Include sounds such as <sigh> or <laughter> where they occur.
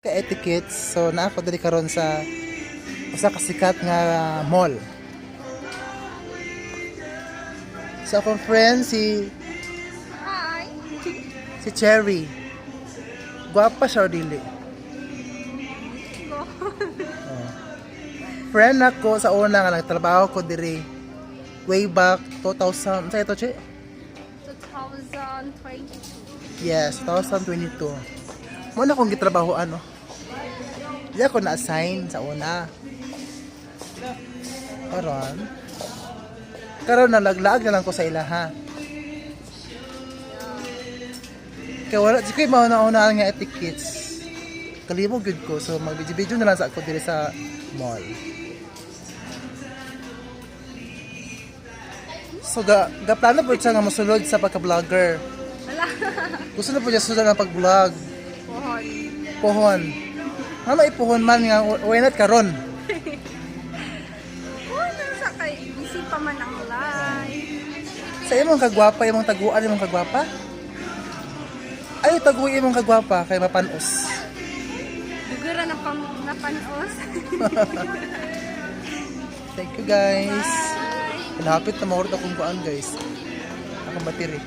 ka etiquette so naa ko diri karon sa usa ka sikat nga mall. So akong friend si Hi! si Cherry. Gwapa siya dili. Oh. friend ako sa una nga nagtrabaho ko diri way back 2000 sa ito che? 2022. yes 2022 mo na akong gitrabaho ano di ako na-assign sa una. Karon. Karon na laglaag na lang ko sa ilaha kaya wala di ko yung mauna-una nga etiquettes kalibog yun ko so mag-video na lang sa ako diri sa mall. So ga, ga plano po siya nga mosulod sa pagka-vlogger. <laughs> Gusto na po siya sunod ng pag-vlog. Pohon. pohon Mama ipuhon man nga why not karon <laughs> na sa kay. Busy pa man ang live. sa imong kagwapa imong taguan imong kagwapa ay taguan imong kagwapa kay mapanos Dugura na pang napanos. <laughs> thank you guys Bye! Malapit na mahurot akong kuan guys akong battery